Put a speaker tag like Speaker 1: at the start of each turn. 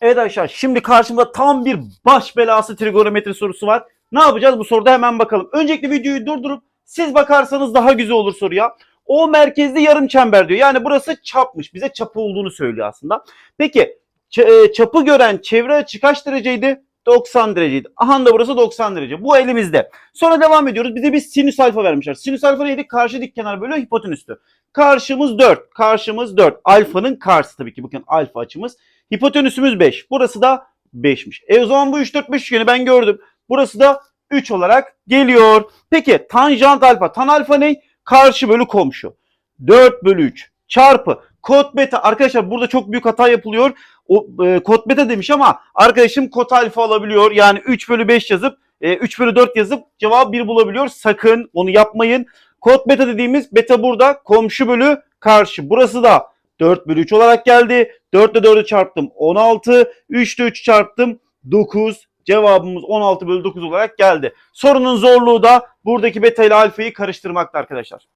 Speaker 1: Evet arkadaşlar şimdi karşımda tam bir baş belası trigonometri sorusu var. Ne yapacağız bu soruda hemen bakalım. Öncelikle videoyu durdurup siz bakarsanız daha güzel olur soruya. O merkezli yarım çember diyor. Yani burası çapmış. Bize çapı olduğunu söylüyor aslında. Peki e, çapı gören çevre açı kaç dereceydi? 90 dereceydi. Aha da burası 90 derece. Bu elimizde. Sonra devam ediyoruz. Bize bir sinüs alfa vermişler. Sinüs alfa neydi? Karşı dik kenar bölü hipotenüstü. Karşımız 4. Karşımız 4. Alfanın karşısı tabii ki. Bakın alfa açımız. Hipotenüsümüz 5. Burası da 5'miş. E o zaman bu 3 4 5 üçgeni ben gördüm. Burası da 3 olarak geliyor. Peki tanjant alfa. Tan alfa ne? Karşı bölü komşu. 4 bölü 3 çarpı kod beta. Arkadaşlar burada çok büyük hata yapılıyor. O e, kod beta demiş ama arkadaşım kod alfa alabiliyor. Yani 3 bölü 5 yazıp e, 3 bölü 4 yazıp cevabı 1 bulabiliyor. Sakın onu yapmayın. Kod beta dediğimiz beta burada komşu bölü karşı. Burası da 4 bölü 3 olarak geldi. 4 ile 4'ü çarptım 16. 3 ile 3 çarptım 9. Cevabımız 16 bölü 9 olarak geldi. Sorunun zorluğu da buradaki beta ile alfayı karıştırmakta arkadaşlar.